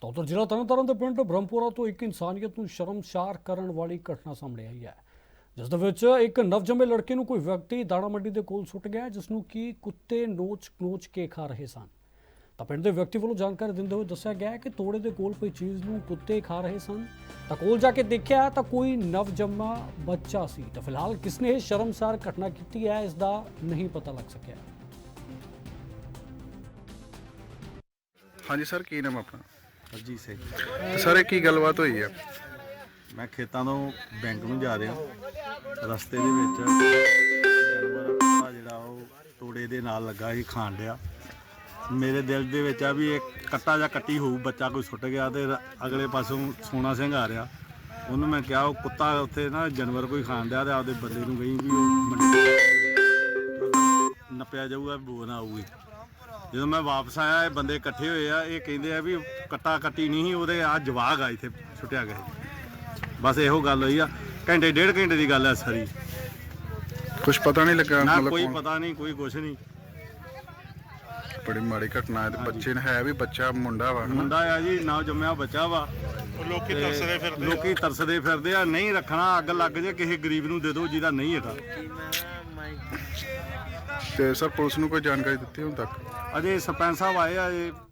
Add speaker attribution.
Speaker 1: ਤਾਂ ਉੱਧਰ ਜ਼ਿਲ੍ਹਾ ਤਰਨਤਾਰਨ ਦੇ ਪਿੰਡ ਬ੍ਰਹਮਪੁਰਾ ਤੋਂ ਇੱਕ ਇਨਸਾਨੀਅਤ ਨੂੰ ਸ਼ਰਮਸ਼ਾਰ ਕਰਨ ਵਾਲੀ ਘਟਨਾ ਸਾਹਮਣੇ ਆਈ ਹੈ। ਜਿਸ ਦੇ ਵਿੱਚ ਇੱਕ ਨਵਜੰਮੇ ਲੜਕੇ ਨੂੰ ਕੋਈ ਵਿਅਕਤੀ ਦਾਣਾ ਮੰਡੀ ਦੇ ਕੋਲ ਸੁੱਟ ਗਿਆ, ਜਿਸ ਨੂੰ ਕਿ ਕੁੱਤੇ ਨੋਚ-ਨੋਚ ਕੇ ਖਾ ਰਹੇ ਸਨ। ਤਾਂ ਪਿੰਡ ਦੇ ਵਿਅਕਤੀ ਵੱਲੋਂ ਜਾਣਕਾਰੀ ਦਿੰਦੇ ਹੋਏ ਦੱਸਿਆ ਗਿਆ ਹੈ ਕਿ ਤੋੜੇ ਦੇ ਕੋਲ ਕੋਈ ਚੀਜ਼ ਨੂੰ ਕੁੱਤੇ ਖਾ ਰਹੇ ਸਨ। ਤਾਂ ਕੋਲ ਜਾ ਕੇ ਦੇਖਿਆ ਤਾਂ ਕੋਈ ਨਵਜੰਮਾ ਬੱਚਾ ਸੀ। ਤਾਂ ਫਿਲਹਾਲ ਕਿਸਨੇ ਇਹ ਸ਼ਰਮਸਾਰ ਘਟਨਾ ਕੀਤੀ ਹੈ, ਇਸ ਦਾ ਨਹੀਂ ਪਤਾ ਲੱਗ ਸਕਿਆ।
Speaker 2: ਹਾਂਜੀ ਸਰ, ਕੀ ਨਾਮ ਆਪਣਾ?
Speaker 3: ਅਰਜੀਤ ਸਿੰਘ
Speaker 2: ਤੇ ਸਰ ਕੀ ਗੱਲਬਾਤ ਹੋਈ ਹੈ
Speaker 3: ਮੈਂ ਖੇਤਾਂ ਤੋਂ ਬੈਂਕ ਨੂੰ ਜਾ ਰਿਹਾ। ਰਸਤੇ ਦੇ ਵਿੱਚ ਜਾਨਵਰ ਕੁੱਤਾ ਜਿਹੜਾ ਉਹ ਤੋੜੇ ਦੇ ਨਾਲ ਲੱਗਾ ਸੀ, ਖਾਣ ਡਿਆ। ਮੇਰੇ ਦਿਲ ਦੇ ਵਿੱਚ ਆ ਵੀ ਇੱਕ ਕੱਟਾ ਜਾਂ ਕੱਟੀ ਹੋਊ, ਬੱਚਾ ਕੋਈ ਸੁੱਟ ਗਿਆ ਤੇ ਰ- ਅਗਲੇ ਪਾਸੋਂ ਸੋਨਾ ਸਿੰਘ ਆ ਰਿਹਾ। ਉਹਨੂੰ ਮੈਂ ਕਿਹਾ, ਉਹ ਕੁੱਤਾ ਉੱਥੇ ਨਾ ਜਾਨਵਰ ਕੋਈ ਖਾਣ ਡਿਆ ਤੇ ਆਪਦੇ ਬੰਦੇ ਨੂੰ ਕਹੀ ਵੀ ਉਹ ਮੰਡੀ ਨੱਪਿਆ ਜਾਊਗਾ ਬੋ ਨਾ ਆਊਗੀ ਜਦੋਂ ਮੈਂ ਵਾਪਸ ਆਇਆ ਇਹ ਬੰਦੇ ਇਕੱਠੇ ਹੋਏ ਆ ਇਹ ਕਹਿੰਦੇ ਆ ਵੀ ਕੱਟਾ ਕੱਟੀ ਨਹੀਂ ਸੀ ਉਹਦੇ ਆ ਜਵਾਗ ਆ ਇੱਥੇ ਛੁੱਟਿਆ ਗਿਆ। ਬਸ ਇਹੋ ਗੱਲ ਹੋਈ ਆ ਘੰਟੇ ਡੇਢ ਘੰਟੇ ਦੀ ਗੱਲ ਆ ਸਾਰੀ।
Speaker 2: ਕੁਝ ਪਤਾ ਨਹੀਂ ਲੱਗਾ
Speaker 3: ਨਾ
Speaker 2: ਮਤਲਬ
Speaker 3: ਕੋਈ
Speaker 2: ਕੌਣ-
Speaker 3: ਪਤਾ ਨਹੀਂ ਕੋਈ ਕੁਛ ਨਹੀਂ।
Speaker 2: ਬੜੀ ਮਾੜੀ ਘਟਨਾ ਹੈ ਤੇ ਬੱਚੇ ਨੇ ਹੈ ਵੀ ਬੱਚਾ ਮੁੰਡਾ ਵਾ ਹਨਾ?
Speaker 3: ਮੁੰਡਾ ਆ ਜੀ ਨਾ ਜੰਮਿਆ ਬੱਚਾ ਵਾ। ਲੋਕੀ ਤਰਸਦੇ ਫਿਰਦੇ ਲੋਕੀ ਤਰਸਦੇ ਫਿਰਦੇ ਆ ਨਹੀਂ ਰੱਖਣਾ ਅੱਗ ਲੱਗ ਜੇ ਕਿਸੇ ਗਰੀਬ ਨੂੰ ਦੇ ਦਿਓ ਜਿਹਦਾ ਨਹੀਂ ਹੈਗਾ।
Speaker 2: ਤੇ ਸਰ ਪੁਲਿਸ ਨੂੰ ਕੋਈ ਜਾਣਕਾਰੀ ਦਿੱਤੀ ਹੁਣ ਤੱਕ?
Speaker 3: ਅਜੇ ਸਰਪੰਚ ਸਾਹਿਬ ਆਏ ਆ ਇਹ